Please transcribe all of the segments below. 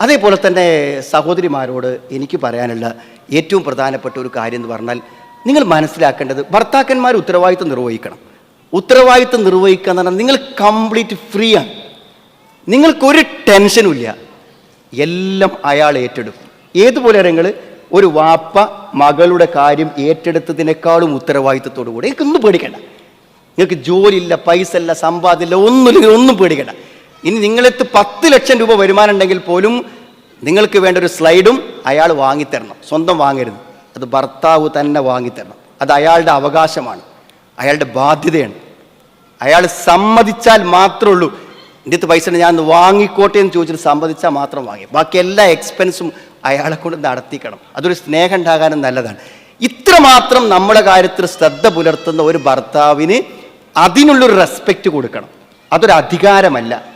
അതേപോലെ തന്നെ സഹോദരിമാരോട് എനിക്ക് പറയാനുള്ള ഏറ്റവും പ്രധാനപ്പെട്ട ഒരു കാര്യം എന്ന് പറഞ്ഞാൽ നിങ്ങൾ മനസ്സിലാക്കേണ്ടത് ഭർത്താക്കന്മാർ ഉത്തരവാദിത്വം നിർവഹിക്കണം. ഉത്തരവാദിത്വം നിർവഹിക്കുക എന്ന് പറഞ്ഞാൽ നിങ്ങൾ കംപ്ലീറ്റ് ഫ്രീ ആണ് നിങ്ങൾക്കൊരു ടെൻഷനും ഇല്ല. എല്ലാം അയാൾ ഏറ്റെടുക്കും. ഏതുപോലെ നിങ്ങൾ ഒരു വാപ്പ മകളുടെ കാര്യം ഏറ്റെടുത്തതിനേക്കാളും ഉത്തരവാദിത്വത്തോടു കൂടി എനിക്കൊന്നും പേടിക്കണ്ട. നിങ്ങൾക്ക് ജോലിയില്ല പൈസ ഇല്ല സമ്പാദ്യമില്ല ഒന്നുമില്ലെങ്കിൽ ഒന്നും പേടിക്കണ്ട. ഇനി നിങ്ങളെത്ത് പത്ത് ലക്ഷം രൂപ വരുമാനം ഉണ്ടെങ്കിൽ പോലും നിങ്ങൾക്ക് വേണ്ട ഒരു സ്ലൈഡും അയാൾ വാങ്ങിത്തരണം. സ്വന്തം വാങ്ങരുത്. അത് ഭർത്താവ് തന്നെ വാങ്ങിത്തരണം. അത് അയാളുടെ അവകാശമാണ്. അയാളുടെ ബാധ്യതയാണ്. അയാൾ സമ്മതിച്ചാൽ മാത്രമേ ഉള്ളൂ. എന്റെ അടുത്ത് പൈസ ഞാൻ വാങ്ങിക്കോട്ടെ എന്ന് ചോദിച്ചിട്ട് സമ്മതിച്ചാൽ മാത്രം വാങ്ങി. ബാക്കി എല്ലാ എക്സ്പെൻസും അയാളെ കൊണ്ട് നടത്തിക്കണം. അതൊരു സ്നേഹം ഉണ്ടാകാനും നല്ലതാണ്. ഇത്രമാത്രം നമ്മുടെ കാര്യത്തിൽ ശ്രദ്ധ പുലർത്തുന്ന ഒരു ഭർത്താവിന് അതിനുള്ളൊരു റെസ്പെക്റ്റ് കൊടുക്കണം. അതൊരു അധികാരമല്ല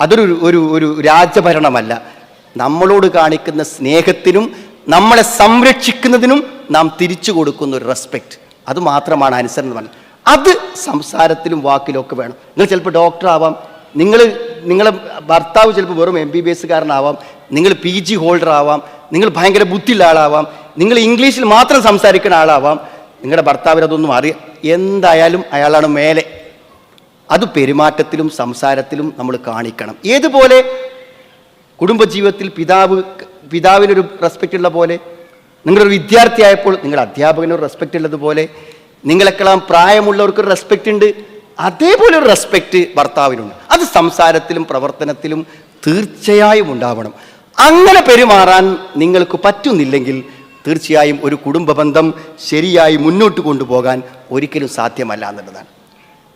അതൊരു ഒരു ഒരു രാജഭരണമല്ല. നമ്മളോട് കാണിക്കുന്ന സ്നേഹത്തിനും നമ്മളെ സംരക്ഷിക്കുന്നതിനും നാം തിരിച്ചു കൊടുക്കുന്ന ഒരു റെസ്പെക്റ്റ് അത് മാത്രമാണ് അനുസരണം പറഞ്ഞത് അത് സംസാരത്തിലും വാക്കിലും ഒക്കെ വേണം. നിങ്ങൾ ചിലപ്പോൾ ഡോക്ടർ ആവാം. നിങ്ങൾ നിങ്ങളെ ഭർത്താവ് ചിലപ്പോൾ വെറും എം ബി ബി എസ്സുകാരനാവാം നിങ്ങൾ പി ജി ഹോൾഡർ ആവാം. നിങ്ങൾ ഭയങ്കര ബുദ്ധിയുള്ള ആളാവാം. നിങ്ങൾ ഇംഗ്ലീഷിൽ മാത്രം സംസാരിക്കുന്ന ആളാവാം. നിങ്ങളുടെ ഭർത്താവിനതൊന്നും അറിയാം. എന്തായാലും അയാളാണ് മേലെ. അത് പെരുമാറ്റത്തിലും സംസാരത്തിലും നമ്മൾ കാണിക്കണം. ഏതുപോലെ കുടുംബജീവിതത്തിൽ പിതാവ് പിതാവിനൊരു റെസ്പെക്റ്റ് ഉള്ള പോലെ നിങ്ങളൊരു വിദ്യാർത്ഥിയായപ്പോൾ നിങ്ങൾ അധ്യാപകനൊരു റെസ്പെക്റ്റ് ഉള്ളതുപോലെ നിങ്ങളെക്കെല്ലാം പ്രായമുള്ളവർക്ക് ഒരു റെസ്പെക്റ്റ് ഉണ്ട്. അതേപോലെ ഒരു റെസ്പെക്റ്റ് ഭർത്താവിനുണ്ട്. അത് സംസാരത്തിലും പ്രവർത്തനത്തിലും തീർച്ചയായും ഉണ്ടാവണം. അങ്ങനെ പെരുമാറാൻ നിങ്ങൾക്ക് പറ്റുന്നില്ലെങ്കിൽ തീർച്ചയായും ഒരു കുടുംബ ബന്ധം ശരിയായി മുന്നോട്ട് കൊണ്ടുപോകാൻ ഒരിക്കലും സാധ്യമല്ല എന്നുള്ളതാണ്.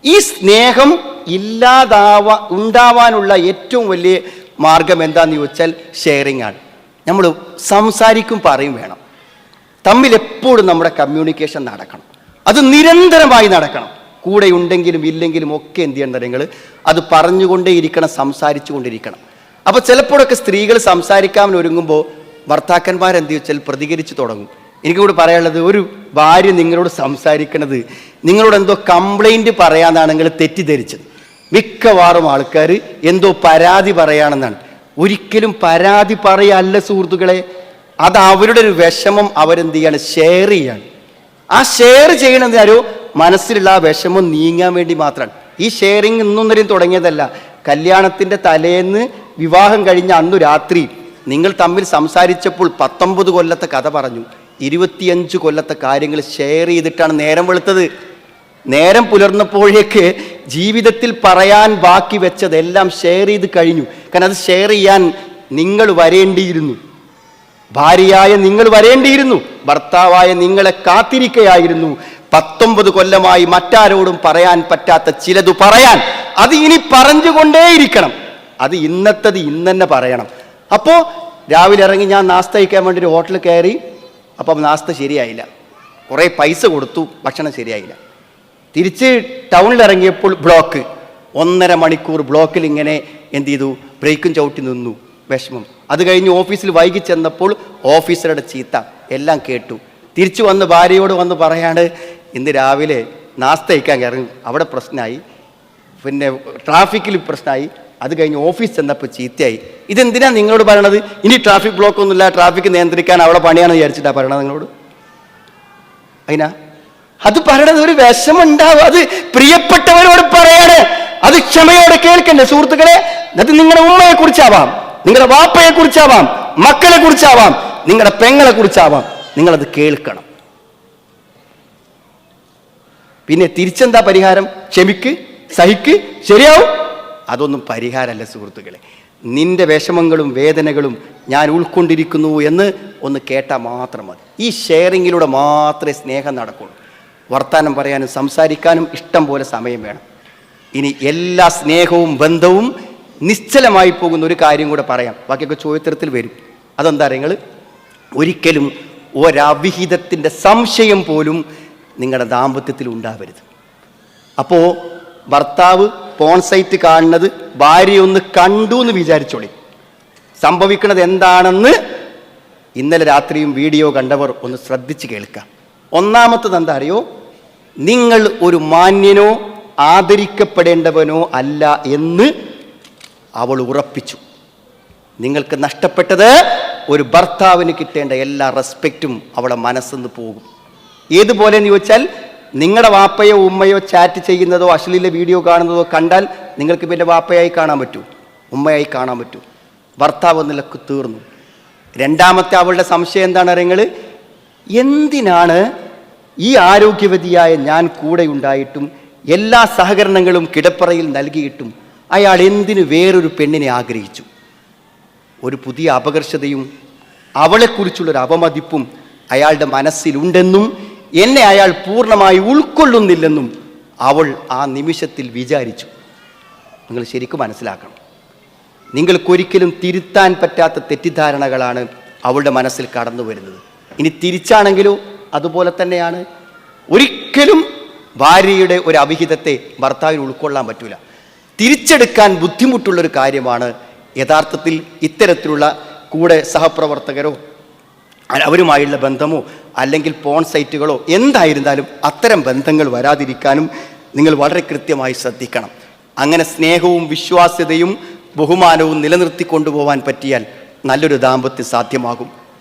ഈ സ്നേഹം ഇല്ലാതാവ ഉണ്ടാവാനുള്ള ഏറ്റവും വലിയ മാർഗം എന്താന്ന് ചോദിച്ചാൽ ഷെയറിംഗ് ആണ്. നമ്മൾ സംസാരിക്കും പറയും വേണം. തമ്മിൽ എപ്പോഴും നമ്മുടെ കമ്മ്യൂണിക്കേഷൻ നടക്കണം. അത് നിരന്തരമായി നടക്കണം. കൂടെ ഉണ്ടെങ്കിലും ഇല്ലെങ്കിലും ഒക്കെ എന്ത് ചെയ്യണം നിങ്ങൾ? അത് പറഞ്ഞുകൊണ്ടേ ഇരിക്കണം സംസാരിച്ചു കൊണ്ടിരിക്കണം അപ്പോൾ ചിലപ്പോഴൊക്കെ സ്ത്രീകൾ സംസാരിക്കാൻ ഒരുങ്ങുമ്പോൾ ഭർത്താക്കന്മാരെന്ത് വെച്ചാൽ പ്രതികരിച്ച് തുടങ്ങും. എനിക്കിവിടെ പറയാനുള്ളത് ഒരു ഭാര്യ നിങ്ങളോട് സംസാരിക്കണത് നിങ്ങളോട് എന്തോ കംപ്ലൈന്റ് പറയാന്നാണ് നിങ്ങൾ തെറ്റിദ്ധരിച്ചത്. മിക്കവാറും ആൾക്കാർ എന്തോ പരാതി പറയാണെന്നാണ്. ഒരിക്കലും പരാതി പറയല്ല സുഹൃത്തുക്കളെ. അത് അവരുടെ ഒരു വിഷമം അവരെന്ത് ചെയ്യാണ് ഷെയർ ചെയ്യാണ്. ആ ഷെയർ ചെയ്യണത് ആരോ? മനസ്സിലുള്ള ആ വിഷമം നീങ്ങാൻ വേണ്ടി മാത്രമാണ്. ഈ ഷെയറിങ് ഇന്നൊന്നരെയും തുടങ്ങിയതല്ല. കല്യാണത്തിന്റെ തലേന്ന് വിവാഹം കഴിഞ്ഞ അന്നു രാത്രി നിങ്ങൾ തമ്മിൽ സംസാരിച്ചപ്പോൾ പത്തൊമ്പത് കൊല്ലത്തെ കഥ പറഞ്ഞു. ഇരുപത്തിയഞ്ച് കൊല്ലത്തെ കാര്യങ്ങൾ ഷെയർ ചെയ്തിട്ടാണ് നേരം വെളുത്തത്. നേരം പുലർന്നപ്പോഴേക്ക് ജീവിതത്തിൽ പറയാൻ ബാക്കി വെച്ചതെല്ലാം ഷെയർ ചെയ്ത് കഴിഞ്ഞു. കാരണം അത് ഷെയർ ചെയ്യാൻ നിങ്ങൾ വരേണ്ടിയിരുന്നു. ഭാര്യയായ നിങ്ങൾ വരേണ്ടിയിരുന്നു. ഭർത്താവായ നിങ്ങളെ കാത്തിരിക്കയായിരുന്നു. പത്തൊമ്പത് കൊല്ലമായി മറ്റാരോടും പറയാൻ പറ്റാത്ത ചിലത് പറയാൻ അത് ഇനി പറഞ്ഞുകൊണ്ടേയിരിക്കണം. അത് ഇന്നത്തത് ഇന്നെ പറയണം. അപ്പോൾ രാവിലെ ഇറങ്ങി ഞാൻ നാസ്തയിക്കാൻ വേണ്ടി ഒരു ഹോട്ടലിൽ കയറി അപ്പം നാസ്ത ശരിയായില്ല. കുറേ പൈസ കൊടുത്തു ഭക്ഷണം ശരിയായില്ല. തിരിച്ച് ടൗണിൽ ഇറങ്ങിയപ്പോൾ ബ്ലോക്ക് ഒന്നര മണിക്കൂർ ബ്ലോക്കിൽ ഇങ്ങനെ എന്ത് ചെയ്തു? ബ്രേക്കും ചവിട്ടി നിന്നു. വിഷമം. അത് കഴിഞ്ഞ് ഓഫീസിൽ വൈകി ചെന്നപ്പോൾ ഓഫീസറുടെ ചീത്ത എല്ലാം കേട്ടു. തിരിച്ചു വന്ന് ഭാര്യയോട് വന്ന് പറയാണ് ഇന്ന് രാവിലെ നാസ്ത കഴിക്കാൻ ഇറങ്ങി അവിടെ പ്രശ്നമായി. പിന്നെ ട്രാഫിക്കിൽ പ്രശ്നമായി. അത് കഴിഞ്ഞ് ഓഫീസ് ചെന്നപ്പോൾ ചീത്തയായി. ഇതെന്തിനാണ് നിങ്ങളോട് പറയണത്? ഇനി ട്രാഫിക് ബ്ലോക്ക് ഒന്നുമില്ല ട്രാഫിക് നിയന്ത്രിക്കാൻ അവളെ പണിയാണെന്ന് വിചാരിച്ചിട്ടാണ് പറയണത് നിങ്ങളോട്? അതിനാ അത് പറയണത് ഒരു വിഷമുണ്ടാവും അത് പ്രിയപ്പെട്ടവരോട് പറയാണ്. അത് ക്ഷമയോടെ കേൾക്കണ്ടേ സുഹൃത്തുക്കളെ? അത് നിങ്ങളുടെ ഉമ്മയെ കുറിച്ചാവാം നിങ്ങളുടെ വാപ്പയെ കുറിച്ചാവാം മക്കളെ കുറിച്ചാവാം നിങ്ങളുടെ പെങ്ങളെ കുറിച്ചാവാം നിങ്ങളത് കേൾക്കണം. പിന്നെ തിരിച്ചെന്താ പരിഹാരം? ക്ഷമിക്ക് സഹിക്ക് ശരിയാവും. അതൊന്നും പരിഹാരമല്ല സുഹൃത്തുക്കളെ. നിന്റെ വിഷമങ്ങളും വേദനകളും ഞാൻ ഉൾക്കൊണ്ടിരിക്കുന്നു എന്ന് ഒന്ന് കേട്ടാൽ മാത്രം മതി. ഈ ഷെയറിങ്ങിലൂടെ മാത്രമേ സ്നേഹം നടക്കുള്ളൂ. വർത്തമാനം പറയാനും സംസാരിക്കാനും ഇഷ്ടം പോലെ സമയം വേണം. ഇനി എല്ലാ സ്നേഹവും ബന്ധവും നിശ്ചലമായി പോകുന്ന ഒരു കാര്യം കൂടെ പറയാം. ബാക്കിയൊക്കെ ചോദ്യത്തരത്തിൽ വരും. അതെന്താ നിങ്ങൾ ഒരിക്കലും ഒരവിഹിതത്തിന്റെ സംശയം പോലും നിങ്ങളുടെ ദാമ്പത്യത്തിൽ ഉണ്ടാവരുത്. അപ്പോൾ ഭർത്താവ് പോൺ സൈറ്റ് കാണുന്നത് ഭാര്യ ഒന്ന് കണ്ടു എന്ന് വിചാരിച്ചോളി. സംഭവിക്കുന്നത് എന്താണെന്ന് ഇന്നലെ രാത്രിയും വീഡിയോ കണ്ടവർ ഒന്ന് ശ്രദ്ധിച്ച് കേൾക്കാം. ഒന്നാമത്തത് എന്താ അറിയോ? നിങ്ങൾ ഒരു മാന്യനോ ആദരിക്കപ്പെടേണ്ടവനോ അല്ല എന്ന് അവൾ ഉറപ്പിച്ചു. നിങ്ങൾക്ക് നഷ്ടപ്പെട്ടത് ഒരു ഭർത്താവിന് കിട്ടേണ്ട എല്ലാ റെസ്പെക്റ്റും അവളെ മനസ്സെന്ന് പോകും. ഏതുപോലെ എന്ന് ചോദിച്ചാൽ നിങ്ങളുടെ വാപ്പയോ ഉമ്മയോ ചാറ്റ് ചെയ്യുന്നതോ അശ്ലീല വീഡിയോ കാണുന്നതോ കണ്ടാൽ നിങ്ങൾക്ക് പിന്നെ വാപ്പയായി കാണാൻ പറ്റൂ ഉമ്മയായി കാണാൻ പറ്റൂ. ഭർത്താവ് നിലയ്ക്ക് തീർന്നു. രണ്ടാമത്തെ അവളുടെ സംശയം എന്താണ് അറിയങ്ങൾ എന്തിനാണ് ഈ ആരോഗ്യവതിയായ ഞാൻ കൂടെ ഉണ്ടായിട്ടും എല്ലാ സഹകരണങ്ങളും കിടപ്പറയിൽ നൽകിയിട്ടും അയാൾ എന്തിനു വേറൊരു പെണ്ണിനെ ആഗ്രഹിച്ചു? ഒരു പുതിയ അപകർഷതയും അവളെക്കുറിച്ചുള്ളൊരു അപമതിപ്പും അയാളുടെ മനസ്സിലുണ്ടെന്നും എന്നെ അയാൾ പൂർണമായി ഉൾക്കൊള്ളുന്നില്ലെന്നും അവൾ ആ നിമിഷത്തിൽ വിചാരിച്ചു. നിങ്ങൾ ശരിക്കും മനസ്സിലാക്കണം. നിങ്ങൾക്കൊരിക്കലും തിരുത്താൻ പറ്റാത്ത തെറ്റിദ്ധാരണകളാണ് അവളുടെ മനസ്സിൽ കടന്നു വരുന്നത്. ഇനി തിരിച്ചാണെങ്കിലോ അതുപോലെ തന്നെയാണ്. ഒരിക്കലും ഭാര്യയുടെ ഒരു അവിഹിതത്തെ ഭർത്താവിന് ഉൾക്കൊള്ളാൻ പറ്റൂല. തിരിച്ചെടുക്കാൻ ബുദ്ധിമുട്ടുള്ളൊരു കാര്യമാണ് യഥാർത്ഥത്തിൽ ഇത്തരത്തിലുള്ള കൂടെ സഹപ്രവർത്തകരോ അവരുമായുള്ള ബന്ധമോ അല്ലെങ്കിൽ പോൺ സൈറ്റുകളോ എന്തായിരുന്നാലും അത്തരം ബന്ധങ്ങൾ വരാതിരിക്കാനും നിങ്ങൾ വളരെ കൃത്യമായി ശ്രദ്ധിക്കണം. അങ്ങനെ സ്നേഹവും വിശ്വാസ്യതയും ബഹുമാനവും നിലനിർത്തി കൊണ്ടുപോകാൻ പറ്റിയാൽ നല്ലൊരു ദാമ്പത്യം സാധ്യമാകും.